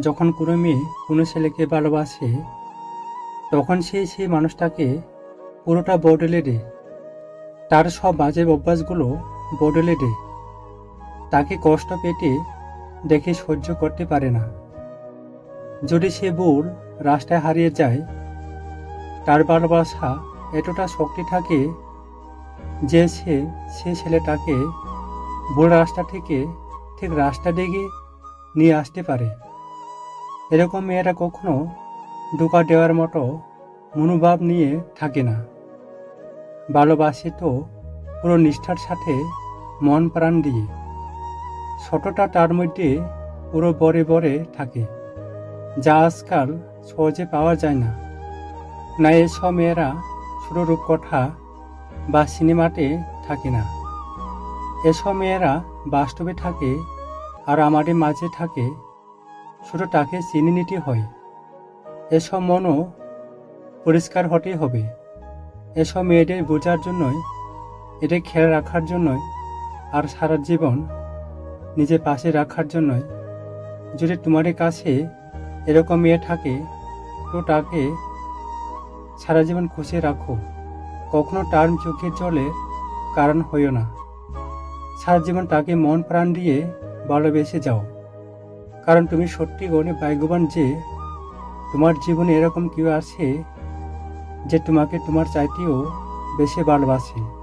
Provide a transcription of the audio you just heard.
যখন কোনো মেয়ে কোনো ছেলেকে ভালোবাসে, তখন সে সেই মানুষটাকে পুরোটা বদলে দেয়। তার সব বাজে অভ্যাসগুলো বদলে দেয়। তাকে কষ্ট পেতে দেখে সহ্য করতে পারে না। যদি সে বোর রাস্তায় হারিয়ে যায়, তার ভালোবাসা এতটা শক্তি থাকে যে সে সে ছেলেটাকে ভুল রাস্তা থেকে ঠিক রাস্তা দিকে নিয়ে আসতে পারে। এরকম মেয়েরা কখনো ধোকা দেওয়ার মতো মনোভাব নিয়ে থাকে না। ভালোবাসে তো পুরো নিষ্ঠার সাথে মন প্রাণ দিয়ে। ছোটটা তার মধ্যে পুরো বরে বরে থাকে, যা আজকাল সহজে পাওয়া যায় না। না এসব মেয়েরা ছোট রূপকথা বা সিনেমাতে থাকে না। এসব মেয়েরা বাস্তবে থাকে আর আমাদের মাঝে থাকে তাকে চিনে নিতে হয়। এসব মনও পরিষ্কার হতেই হবে। এসব মেয়েদের বোঝার জন্যই, এদের খেয়াল রাখার জন্যই আর সারা জীবন নিজের পাশে রাখার জন্যই। যদি তোমার কাছে এরকম মেয়ে থাকে, তো তাকে সারা জীবন খুশি রাখো। কখনো তার চোখের জলের কারণ হইও না। সারা জীবন তাকে মন প্রাণ দিয়ে ভালোবেসে যাও। কারণ তুমি সত্যি অনেক ভাগ্যবান যে তোমার জীবনে এরকম কেউ আছে যে তোমাকে তোমার চাইতেও বেশি ভালোবাসে।